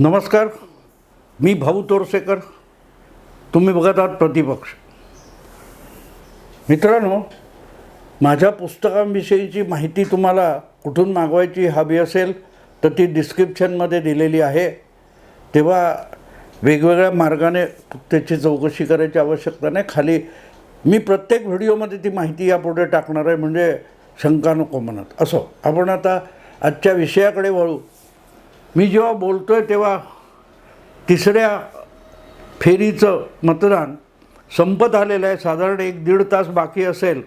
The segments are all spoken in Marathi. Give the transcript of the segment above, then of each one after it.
नमस्कार मी भाऊ तोरसेकर तुम्ही बघत आहात प्रतिपक्ष. मित्रांनो माझ्या पुस्तकांविषयीची माहिती तुम्हाला कुठून मागवायची हवी असेल तर ती डिस्क्रिप्शनमध्ये दिलेली आहे. तेव्हा वेगवेगळ्या मार्गाने त्याची चौकशी करायची आवश्यकता नाही. खाली मी प्रत्येक व्हिडिओमध्ये ती माहिती यापुढे टाकणार आहे म्हणजे शंका नको म्हणत. असो आपण आता आजच्या विषयाकडे वळू. मी जेव्हा बोलतो आहे तेव्हा तिसऱ्या फेरीचं मतदान संपत आलेलं आहे. साधारण एक दीड तास बाकी असेल.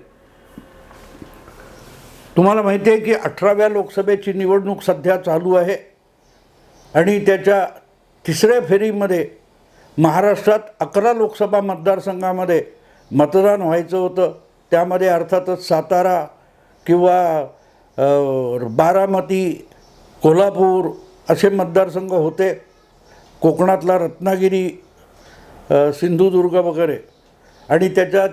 तुम्हाला माहिती आहे की अठराव्या लोकसभेची निवडणूक सध्या चालू आहे. आणि त्याच्या तिसऱ्या फेरीमध्ये महाराष्ट्रात अकरा लोकसभा मतदारसंघामध्ये मतदान व्हायचं होतं. त्यामध्ये अर्थातच सातारा किंवा बारामती कोल्हापूर असे मतदारसंघ होते. कोकणातला रत्नागिरी सिंधुदुर्ग वगैरे. आणि त्याच्यात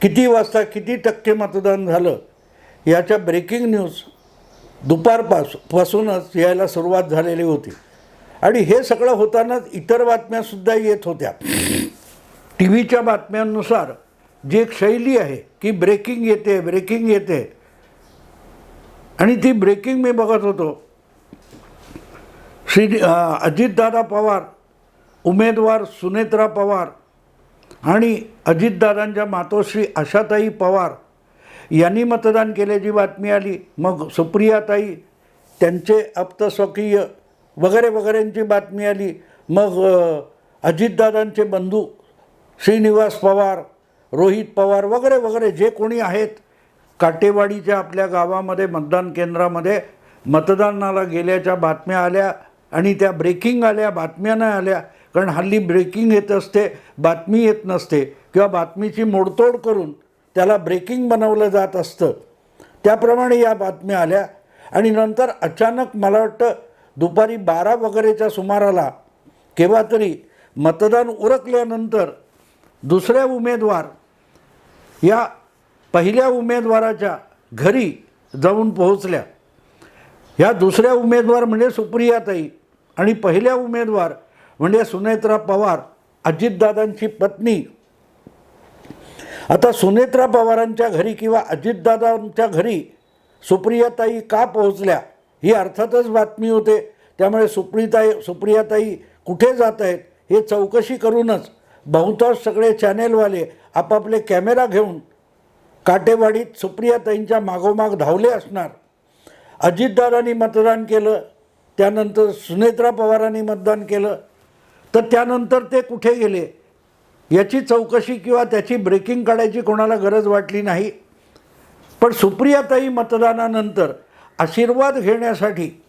किती वाजता किती टक्के मतदान झालं याच्या ब्रेकिंग न्यूज दुपारपास पासूनच यायला सुरुवात झालेली होती. आणि हे सगळं होतानाच इतर बातम्यासुद्धा येत होत्या. टी व्हीच्या बातम्यांनुसार जी एक शैली आहे की ब्रेकिंग येते ब्रेकिंग येते. आणि ती ब्रेकिंग मी बघत होतो. श्री अजितदादा पवार उमेदवार सुनेत्रा पवार आणि अजितदादांच्या मातोश्री आशाताई पवार यांनी मतदान केल्याची बातमी आली. मग सुप्रियाताई त्यांचे आप्तस्वकीय वगैरे वगैरेंची बातमी आली. मग अजितदादांचे बंधू श्रीनिवास पवार रोहित पवार वगैरे वगैरे जे कोणी आहेत काटेवाडीच्या आपल्या गावामध्ये मतदान केंद्रामध्ये मतदानाला गेल्याच्या बातम्या आल्या. आणि त्या ब्रेकिंग आल्या बातम्या नाही आल्या कारण हल्ली ब्रेकिंग येत असते बातमी येत नसते किंवा बातमीची मोडतोड करून त्याला ब्रेकिंग बनवलं जात असतं. त्याप्रमाणे या बातम्या आल्या आणि नंतर अचानक मला वाटतं दुपारी बारा वगैरेच्या सुमाराला केव्हा तरी मतदान उरकल्यानंतर दुसऱ्या उमेदवार या पहिल्या उमेदवाराच्या घरी जाऊन पोहोचल्या. ह्या दुसऱ्या उमेदवार म्हणजे सुप्रियाताई. आणि पहिल्या उमेदवार म्हणजे सुनेत्रा पवार अजितदादांची पत्नी. आता सुनेत्रा पवारांच्या घरी किंवा अजितदादांच्या घरी सुप्रियाताई का पोहोचल्या? ही अर्थातच बातमी होते. त्यामुळे सुप्रिताई सुप्रियाताई कुठे जात आहेत? हे चौकशी करूनच बहुतांश सगळे चॅनेलवाले आपापले कॅमेरा घेऊन काटेवाडीत सुप्रियाताईंच्या मागोमाग धावले असणार. अजितदादांनी मतदान केलं. त्यानंतर सुनेत्रा पवारांनी मतदान केलं. तर त्यानंतर ते कुठे गेले? याची चौकशी किंवा त्याची ब्रेकिंग काढायची कोणाला गरज वाटली नाही. पण सुप्रियाताई मतदानानंतर आशीर्वाद घेण्यासाठी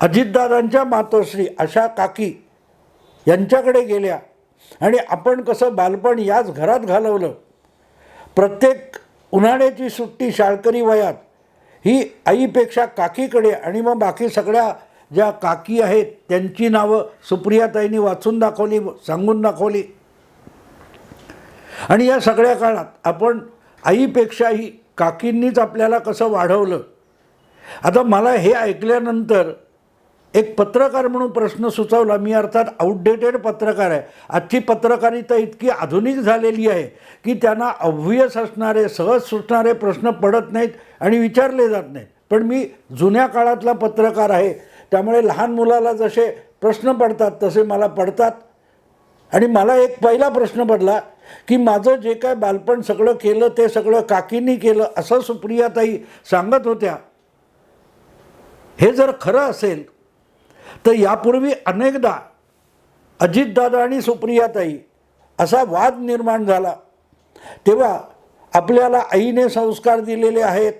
अजितदादांच्या मातोश्री अशा काकी यांच्याकडे गेल्या. आणि आपण कसं बालपण याच घरात घालवलं. प्रत्येक उन्हाळ्याची सुट्टी शाळकरी वयात ही आईपेक्षा काकीकडे आणि मग बाकी सगळ्या ज्या काकी आहेत त्यांची नावं सुप्रियाताईंनी वाचून दाखवली सांगून दाखवली. आणि या सगळ्या काळात आपण आईपेक्षाही काकींनीच आपल्याला कसं वाढवलं? आता मला हे ऐकल्यानंतर एक पत्रकार म्हणून प्रश्न सुचवला. मी अर्थात आउटडेटेड पत्रकार आहे. आजची पत्रकारिता इतकी आधुनिक झालेली आहे की त्यांना ऑब्व्हियस असणारे सहज सुटणारे प्रश्न पडत नाहीत आणि विचारले जात नाहीत. पण मी जुन्या काळातला पत्रकार आहे. त्यामुळे लहान मुलाला जसे प्रश्न पडतात तसे मला पडतात. आणि मला एक पहिला प्रश्न पडला की माझं जे काय बालपण सगळं केलं ते सगळं काकींनी केलं असं सुप्रियाताई सांगत होत्या. हे जर खरं असेल तर यापूर्वी अनेकदा अजितदादा आणि सुप्रियाताई असा वाद निर्माण झाला. तेव्हा आपल्याला आईने संस्कार दिलेले आहेत.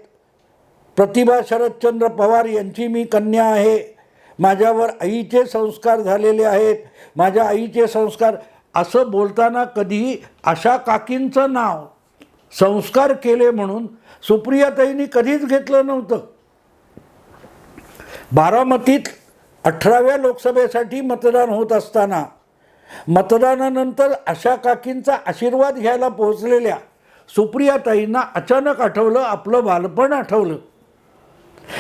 प्रतिभा शरदचंद्र पवार यांची मी कन्या आहे. माझ्यावर आईचे संस्कार झालेले आहेत. माझ्या आईचे संस्कार असं बोलताना कधीही अशा काकींचं नाव संस्कार केले म्हणून सुप्रियाताईंनी कधीच घेतलं नव्हतं. बारामतीत अठराव्या लोकसभेसाठी मतदान होत असताना मतदानानंतर अशा काकींचा आशीर्वाद घ्यायला पोहोचलेल्या सुप्रियाताईंना अचानक आठवलं आपलं बालपण आठवलं.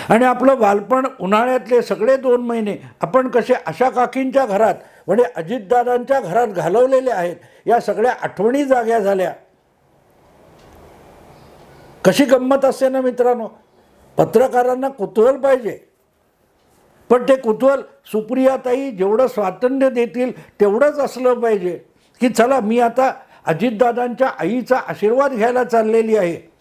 आणि आपलं बालपण उन्हाळ्यातले सगळे दोन महिने आपण कसे अशा काकींच्या घरात म्हणजे अजितदादांच्या घरात घालवलेले आहेत या सगळ्या आठवणी जाग्या झाल्या. कशी गंमत असते ना मित्रांनो? पत्रकारांना कुतूहल पाहिजे. पण ते कुतूहल सुप्रियाताई जेवढं स्वातंत्र्य देतील तेवढंच असलं पाहिजे. की चला मी आता अजितदादांच्या आईचा आशीर्वाद घ्यायला चाललेली आहे.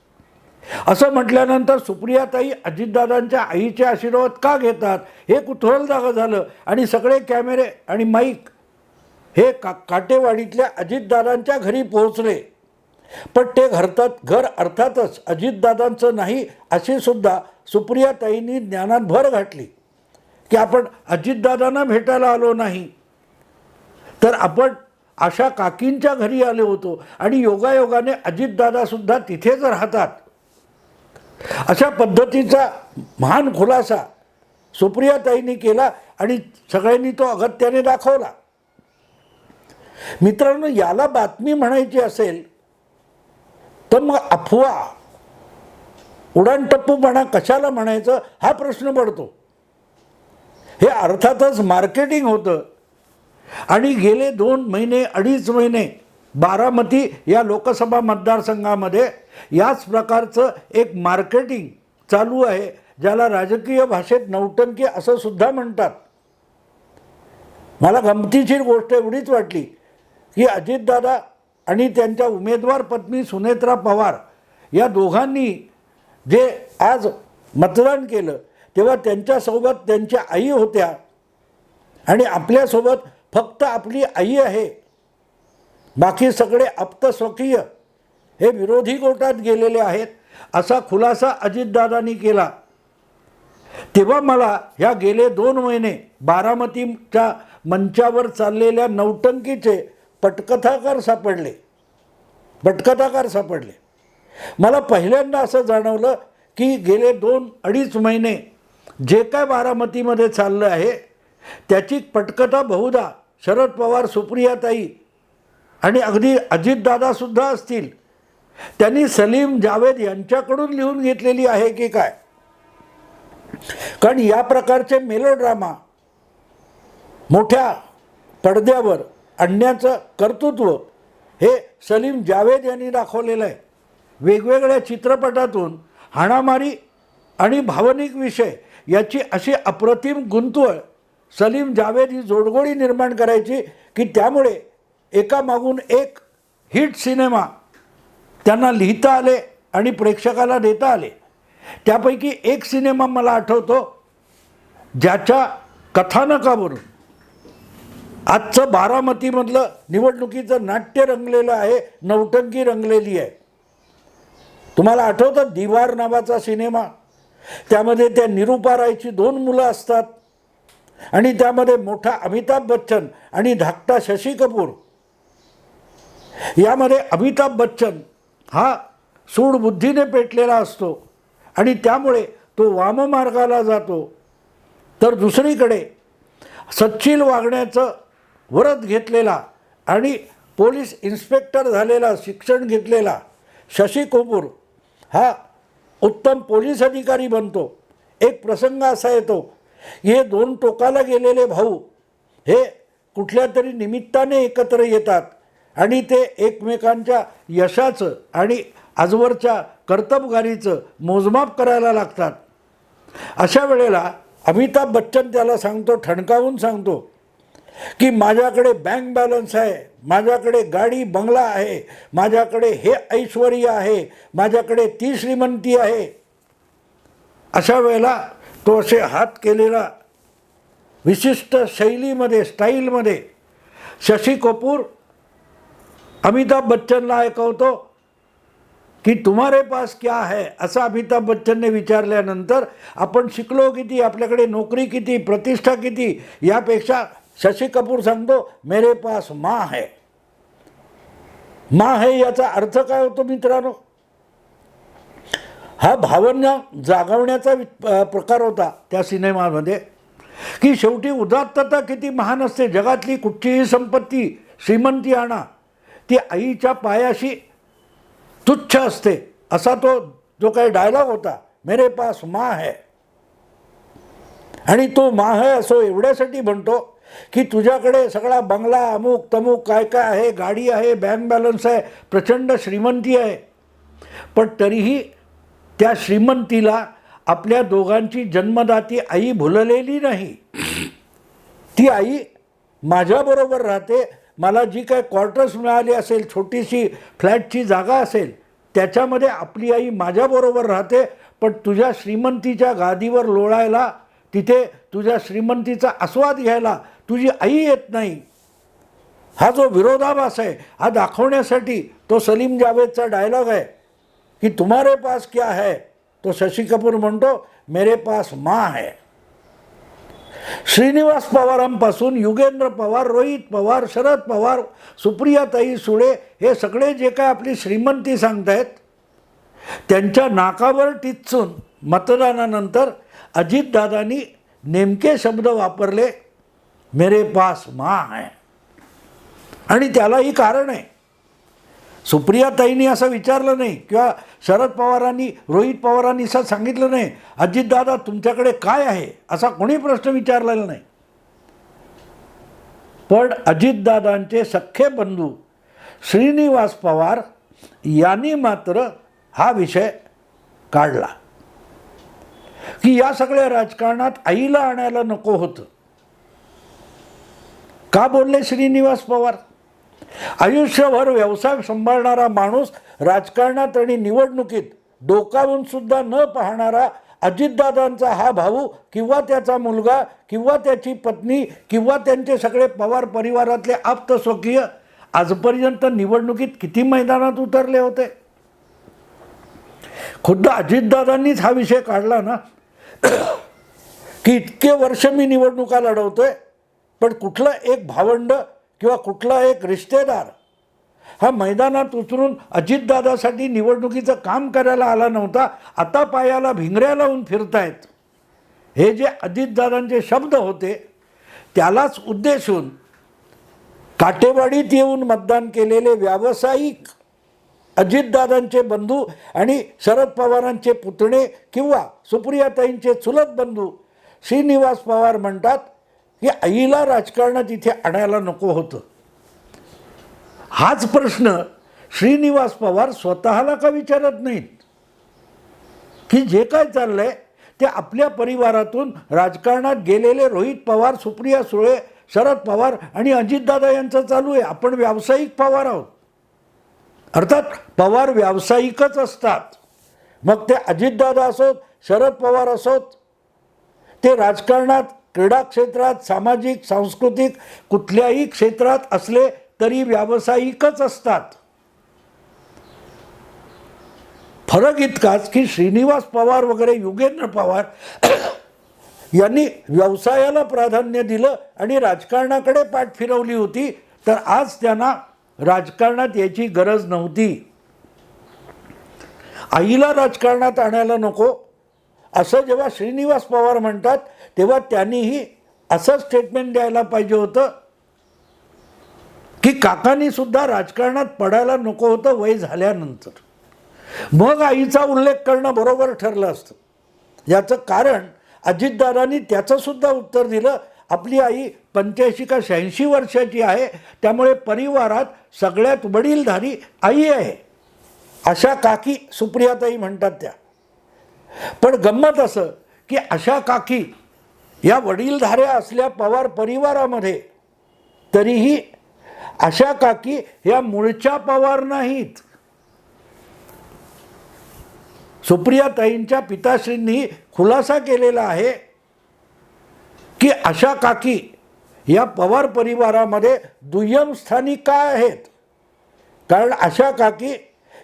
असं म्हटल्यानंतर सुप्रियाताई अजितदादांच्या आईचे आशीर्वाद का घेतात? हे कुतूहल जागं झालं आणि सगळे कॅमेरे आणि माईक हे का काटेवाडीतल्या अजितदादांच्या घरी पोहोचले. पण ते घरतात घर अर्थातच अजितदादांचं नाही अशी सुद्धा सुप्रियाताईंनी ज्ञानात भर घातली की आपण अजितदादांना भेटायला आलो नाही. तर आपण अशा काकींच्या घरी आलो होतो आणि योगायोगाने अजितदादासुद्धा तिथेच राहतात. अशा पद्धतीचा महान खुलासा सुप्रियाताईंनी केला आणि सगळ्यांनी तो अगत्याने दाखवला. मित्रांनो याला बातमी म्हणायची असेल तर मग अफवा उडाणटप्पूपणा कशाला म्हणायचं हा प्रश्न पडतो. हे अर्थातच मार्केटिंग होतं. आणि गेले दोन महिने अडीच महिने बारामती या लोकसभा मतदारसंघामध्ये याच प्रकारचं एक मार्केटिंग चालू आहे ज्याला राजकीय भाषेत नौटंकी असं सुद्धा म्हणतात. मला गमतीशीर गोष्ट एवढीच वाटली की अजितदादा आणि त्यांच्या उमेदवार पत्नी सुनेत्रा पवार या दोघांनी जे आज मतदान केलं तेव्हा त्यांच्यासोबत त्यांच्या आई होत्या आणि आपल्यासोबत फक्त आपली आई आहे. बाकी सगळे अप्त स्वकीय हे विरोधी गोटात गेलेले आहेत. असा खुलासा अजितदादांनी केला. तेव्हा मला ह्या गेले दोन महिने बारामतीच्या मंचावर चाललेल्या नौटंकीचे पटकथाकार सापडले. पटकथाकार सापडले. मला पहिल्यांदा असं जाणवलं की गेले दोन अडीच महिने जे काय बारामतीमध्ये चाललं आहे त्याची पटकथा बहुधा शरद पवार सुप्रियाताई आणि अगदी अजितदादासुद्धा असतील. त्यांनी सलीम जावेद यांच्याकडून लिहून घेतलेली आहे की काय? कारण या प्रकारचे मेलोड्रामा मोठ्या पडद्यावर आणण्याचं कर्तृत्व हे सलीम जावेद यांनी दाखवलेलं आहे. वेगवेगळ्या चित्रपटातून हाणामारी आणि भावनिक विषय याची अशी अप्रतिम गुंतवळ सलीम जावेद ही जोडगोळी निर्माण करायची की त्यामुळे एकामागून एक हिट सिनेमा त्यांना लिहिता आले आणि प्रेक्षकाला देता आले. त्यापैकी एक सिनेमा मला आठवतो ज्याच्या कथानकावरून आजचं बारामतीमधलं निवडणुकीचं नाट्य रंगलेलं आहे नौटंकी रंगलेली आहे. तुम्हाला आठवतं दिवार नावाचा सिनेमा? त्यामध्ये त्या निरुपारायची दोन मुलं असतात आणि त्यामध्ये मोठा अमिताभ बच्चन आणि धाकटा शशी कपूर यामध्ये अमिताभ बच्चन हा सूडबुद्धीने पेटलेला असतो. आणि त्यामुळे तो वाममार्गाला जातो. तर दुसरीकडे सच्चिल वागण्याचं व्रत घेतलेला आणि पोलीस इन्स्पेक्टर झालेला शिक्षण घेतलेला शशी कपूर हा उत्तम पोलीस अधिकारी बनतो. एक प्रसंग असा येतो हे दोन टोकाला गेलेले भाऊ हे कुठल्या तरी निमित्ताने एकत्र येतात. आणि ते एकमेकांच्या यशाचं आणि आजवरच्या कर्तबगारीचं मोजमाप करायला लागतात. अशा वेळेला अमिताभ बच्चन त्याला सांगतो ठणकावून सांगतो की माझ्याकडे बँक बॅलन्स आहे माझ्याकडे गाडी बंगला आहे माझ्याकडे हे ऐश्वर आहे माझ्याकडे ती श्रीमंती आहे. अशा वेळेला तो असे हात केलेला विशिष्ट शैलीमध्ये स्टाईलमध्ये शशी कपूर अमिताभ बच्चनला ऐकवतो की तुम्हारे पास क्या है? असं अमिताभ बच्चनने विचारल्यानंतर आपण शिकलो किती आपल्याकडे नोकरी किती प्रतिष्ठा किती यापेक्षा शशी कपूर सांगतो मेरे पास माँ है. माँ है याचा अर्थ काय होतो मित्रांनो? हा भावना जागवण्याचा वि- प्रकार होता त्या सिनेमामध्ये. की शेवटी उदात्तता किती महान असते जगातली कुठचीही संपत्ती श्रीमंती आणा. ती आईच्या पायाशी तुच्छ असते. असा तो जो काही डायलॉग होता मेरे पास माँ है. आणि तो माह असो एवढ्यासाठी म्हणतो की तुझ्याकडे सगळा बंगला अमुक तमुक काय काय आहे गाडी आहे बँक बॅलन्स आहे प्रचंड श्रीमंती आहे. पण तरीही त्या श्रीमंतीला आपल्या दोघांची जन्मदाती आई भुललेली नाही. ती आई माझ्याबरोबर राहते मला जी काय क्वार्टर्स मिळाली असेल छोटीशी फ्लॅटची जागा असेल त्याच्यामध्ये आपली आई माझ्याबरोबर राहते पण तुझ्या श्रीमंतीच्या गादीवर लोळायला तिथे तुझ्या श्रीमंतीचा आस्वाद घ्यायला तुझी आई येत नाही. हा जो विरोधाभास आहे हा दाखवण्यासाठी तो सलीम जावेदचा डायलॉग आहे की तुम्हारे पास क्या है? तो शशी कपूर म्हणतो मेरे पास माँ है. श्रीनिवास पवारांपासून युगेंद्र पवार रोहित पवार शरद पवार सुप्रियाताई सुळे हे सगळे जे काय आपली श्रीमंती सांगतायत त्यांच्या नाकावर टिचून मतदानानंतर अजितदादांनी नेमके शब्द वापरले मेरे पास माँ आहे आणि त्यालाही कारण आहे. सुप्रियाताईंनी असं विचारलं नाही किंवा शरद पवारांनी रोहित पवारांनी असं सांगितलं नाही अजितदादा तुमच्याकडे काय आहे? असा कोणी प्रश्न विचारलेला नाही. पण अजितदादांचे सख्खे बंधू श्रीनिवास पवार यांनी मात्र हा विषय काढला. की या सगळ्या राजकारणात आईला आणायला नको होतं. का बोलले श्रीनिवास पवार? आयुष्यभर व्यवसाय सांभाळणारा माणूस राजकारणात आणि निवडणुकीत डोकावून सुद्धा न पाहणारा अजितदादांचा हा भाऊ किंवा त्याचा मुलगा किंवा त्याची पत्नी किंवा त्यांचे सगळे पवार परिवारातले आप्तस्वकीय आजपर्यंत निवडणुकीत किती मैदानात उतरले होते? खुद्द अजितदादांनीच हा विषय काढला ना? की इतके वर्ष मी निवडणुका लढवतोय पण कुठलं एक भावंड किंवा कुठला एक रिश्तेदार हा मैदानात उतरून अजितदादासाठी निवडणुकीचं काम करायला आला नव्हता आता पायाला भिंगऱ्या लावून फिरतायत. हे जे अजितदादांचे शब्द होते त्यालाच उद्देशून काटेवाडीत येऊन मतदान केलेले व्यावसायिक अजितदादांचे बंधू आणि शरद पवारांचे पुतणे किंवा सुप्रियाताईंचे चुलत बंधू श्रीनिवास पवार म्हणतात की आईला राजकारणात इथे आणायला नको होतं. हाच प्रश्न श्रीनिवास पवार स्वतःला का विचारत नाहीत? की जे काय चाललंय ते आपल्या परिवारातून राजकारणात गेलेले रोहित पवार सुप्रिया सुळे शरद पवार आणि अजितदादा यांचं चालू आहे. आपण व्यावसायिक पवार आहोत. अर्थात पवार व्यावसायिकच असतात. मग ते अजितदादा असोत शरद पवार असोत ते राजकारणात क्रीडा क्षेत्रात सामाजिक सांस्कृतिक कुठल्याही क्षेत्रात असले तरी व्यावसायिकच असतात. फरक इतकाच की श्रीनिवास पवार वगैरे युगेंद्र पवार यांनी व्यवसायाला प्राधान्य दिलं आणि राजकारणाकडे पाठ फिरवली होती तर आज त्यांना राजकारणात याची गरज नव्हती. आईला राजकारणात आणायला नको असं जेव्हा श्रीनिवास पवार म्हणतात तेव्हा त्यांनीही असं स्टेटमेंट द्यायला पाहिजे होतं की काकांनी सुद्धा राजकारणात पडायला नको होतं वय झाल्यानंतर. मग आईचा उल्लेख करणं बरोबर ठरलं असतं. याचं कारण अजितदादांनी त्याचंसुद्धा उत्तर दिलं आपली आई पंच्याऐंशी का शहाऐंशी वर्षाची आहे त्यामुळे परिवारात सगळ्यात वडीलधारी आई आहे. अशा काकी सुप्रियाताई म्हणतात त्या. पण गंमत असं की अशा काकी या वडीलधाऱ्या असल्या पवार परिवारामध्ये तरीही अशा काकी या मूळच्या पवार नाहीत. सुप्रियाताईंच्या पिताश्रींनी खुलासा केलेला आहे की अशा काकी या पवार परिवारामध्ये दुय्यम स्थानी काय आहेत? कारण अशा काकी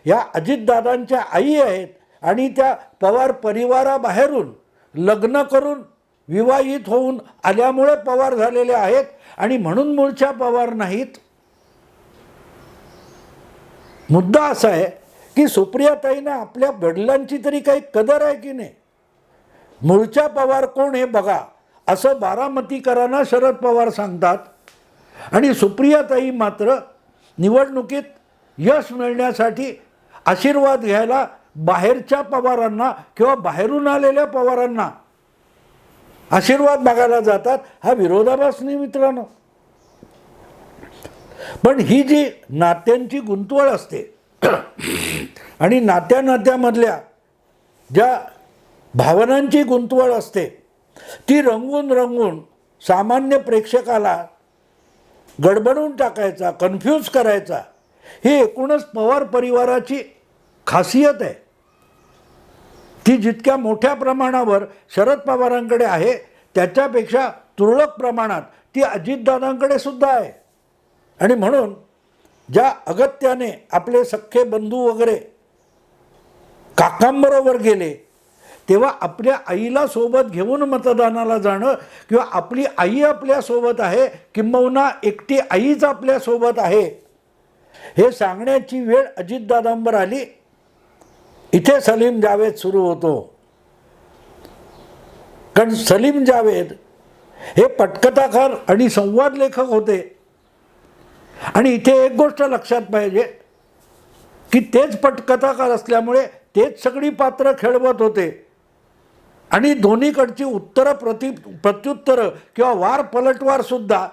या अजितदादांच्या आई आहेत आणि त्या पवार परिवाराबाहेरून लग्न करून विवाहित होऊन आल्यामुळे पवार झालेले आहेत आणि म्हणून मूळच्या पवार नाहीत. मुद्दा असा आहे की सुप्रियाताईनं आपल्या वडिलांची तरी काही कदर आहे की नाही? मूळच्या पवार कोण हे बघा असं बारामतीकरांना शरद पवार सांगतात. आणि सुप्रियाताई मात्र निवडणुकीत यश मिळण्यासाठी आशीर्वाद घ्यायला बाहेरच्या पवारांना किंवा बाहेरून आलेल्या पवारांना आशीर्वाद मागायला जातात हा विरोधाभास नाही मित्रांनो. पण ही जी नात्यांची गुंतवळ असते आणि नात्या नात्यामधल्या ज्या भावनांची गुंतवळ असते ती रंगून रंगून सामान्य प्रेक्षकाला गडबडून टाकायचा कन्फ्यूज करायचा ही एकूणच पवार परिवाराची खासियत आहे. ती जितक्या मोठ्या प्रमाणावर शरद पवारांकडे आहे त्याच्यापेक्षा तुरळक प्रमाणात ती अजितदादांकडे सुद्धा आहे. आणि म्हणून ज्या अगत्याने आपले सख्खे बंधू वगैरे काकांबरोबर गेले तेव्हा आपल्या आईला सोबत घेऊन मतदानाला जाणं किंवा आपली आई आपल्यासोबत आहे किंबहुना एकटी आईच आपल्यासोबत आहे हे सांगण्याची वेळ अजितदादांवर आली. इथे सलीम जावेद सुरू होतो. कारण सलीम जावेद हे पटकथाकार आणि संवाद लेखक होते. आणि इथे एक गोष्ट लक्षात पाहिजे की तेच पटकथाकार असल्यामुळे तेच सगळी पात्र खेळवत होते. आणि दोन्हीकडची उत्तरं प्रति प्रत्युत्तरं किंवा वार पलटवारसुद्धा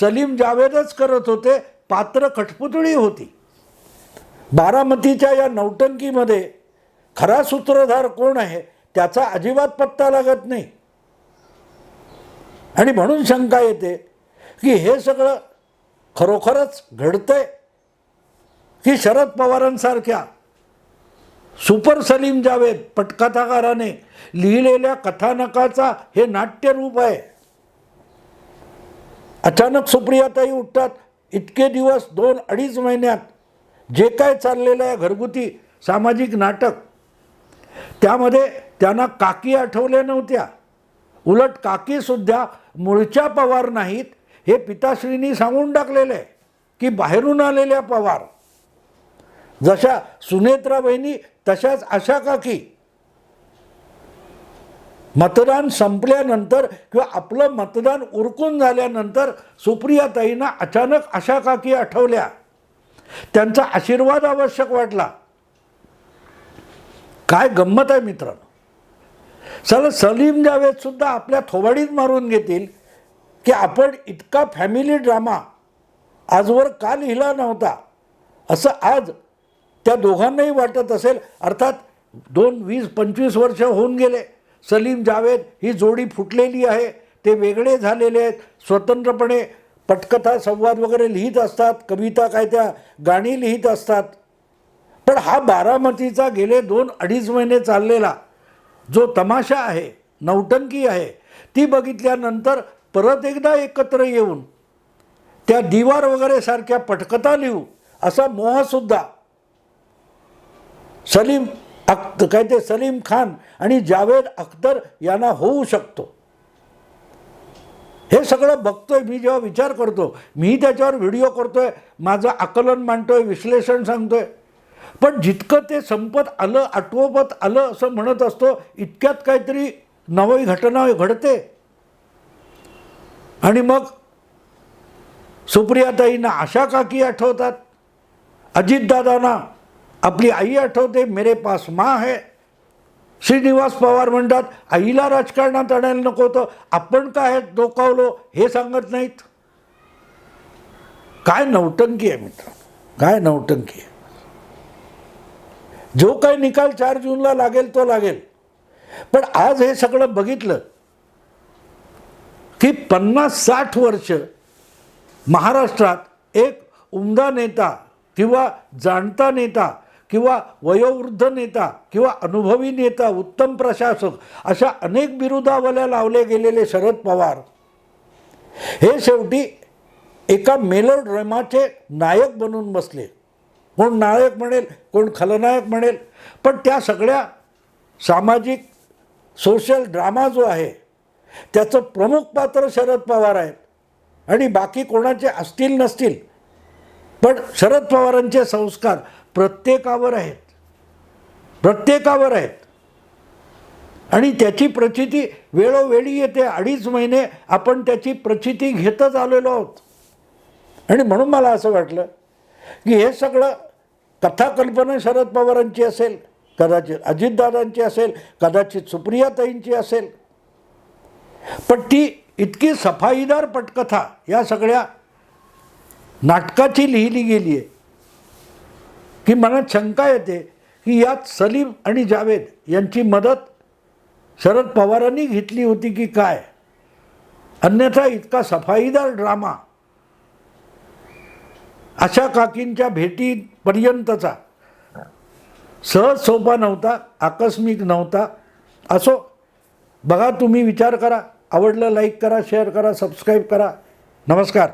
सलीम जावेदच करत होते. पात्र कठपुतळी होती. बारामतीच्या या नौटंकीमध्ये खरा सूत्रधार कोण आहे? त्याचा अजिबात पत्ता लागत नाही. आणि म्हणून शंका येते की हे सगळं खरोखरच घडतंय की शरद पवारांसारख्या सुपर सलीम जावेद पटकथाकाराने लिहिलेल्या कथानकाचा हे नाट्यरूप आहे. अचानक सुप्रियाताई उठतात इतके दिवस दोन अडीच महिन्यात जे काय चाललेलं आहे घरगुती सामाजिक नाटक त्यामध्ये त्यांना काकी आठवल्या नव्हत्या. उलट काकीसुद्धा मूळच्या पवार नाहीत हे पिताश्रींनी सांगून टाकलेलं आहे की बाहेरून आलेल्या पवार. जशा सुनेत्रा बहिणी तशाच आशा काकी. मतदान संपल्यानंतर किंवा आपलं मतदान उरकून झाल्यानंतर सुप्रियाताईंना अचानक आशा काकी आठवल्या. त्यांचा आशीर्वाद आवश्यक वाटला. काय गंमत आहे मित्रांनो? चला सलीम जावेदसुद्धा आपल्या थोबाडीत मारून घेतील की आपण इतका फॅमिली ड्रामा आजवर का लिहिला नव्हता? असं आज त्या दोघांनाही वाटत असेल. अर्थात दोन वीस पंचवीस वर्ष होऊन गेले. सलीम जावेद ही जोडी फुटलेली आहे. ते वेगळे झालेले आहेत. स्वतंत्रपणे पटकथा संवाद वगैरे लिहित असतात. कविता काय त्या गाणी लिहित असतात. पण हा बारामतीचा गेले दोन अडीच महिने चाललेला जो तमाशा आहे नौटंकी आहे ती बघितल्यानंतर परत एकदा एकत्र येऊन त्या दिवार वगैरे सारख्या पटकथा लिहू असा मोहसुद्धा सलीम अख्त काय ते सलीम खान आणि जावेद अख्तर यांना होऊ शकतो. हे सगळं बघतोय मी जेव्हा विचार करतो मी त्याच्यावर व्हिडिओ करतोय माझं आकलन मांडतोय विश्लेषण सांगतोय. पण जितकं ते संपत आलं आठवपत आलं असं म्हणत असतो इतक्यात काहीतरी नवी घटना घडते. आणि मग सुप्रियाताईंना आशा काकी आठवतात अजितदादांना आपली आई आठवते मेरे पास माँ है. श्रीनिवास पवार म्हणतात आईला राजकारणात आणायला नको होतं आपण काय डोकावलो हे सांगत नाहीत. काय नौटंकी आहे मित्र काय नौटंकी आहे? जो काही निकाल चार जूनला लागेल तो लागेल. पण आज हे सगळं बघितलं की पन्नास साठ वर्ष महाराष्ट्रात एक उमदा नेता किंवा जाणता नेता किंवा वयोवृद्ध नेता किंवा अनुभवी नेता उत्तम प्रशासक अशा अनेक बिरुदावल्या लावले गेलेले शरद पवार. हे शेवटी एका मेलोड्रामाचे नायक बनून बसले. कोण नायक म्हणेल कोण खलनायक म्हणेल पण त्या सगळ्या सामाजिक सोशल ड्रामा जो आहे त्याचं प्रमुख पात्र शरद पवार आहेत. आणि बाकी कोणाचे असतील नसतील पण शरद पवारांचे संस्कार प्रत्येकावर आहेत. प्रत्येकावर आहेत. आणि त्याची प्रचिती वेळोवेळी येते. अडीच महिने आपण त्याची प्रचिती घेतच आलेलो आहोत. आणि म्हणून मला असं वाटलं की हे सगळं कथाकल्पना शरद पवारांची असेल कदाचित अजितदादांची असेल कदाचित सुप्रियाताईंची असेल. पण ती इतकी सफाईदार पटकथा या सगळ्या नाटकाची लिहिली गेली आहे. की मनात शंका येते की यात सलीम आणि जावेद यांची मदत शरद पवारांनी घेतली होती की काय? अन्यथा इतका सफाईदार ड्रामा. अशा काकींच्या भेटीत पर्यंतचा. सहज सोपा नव्हता आकस्मिक नव्हता. असो बघा तुम्ही विचार करा आवडलं लाईक करा शेअर करा सबस्क्राईब करा. नमस्कार.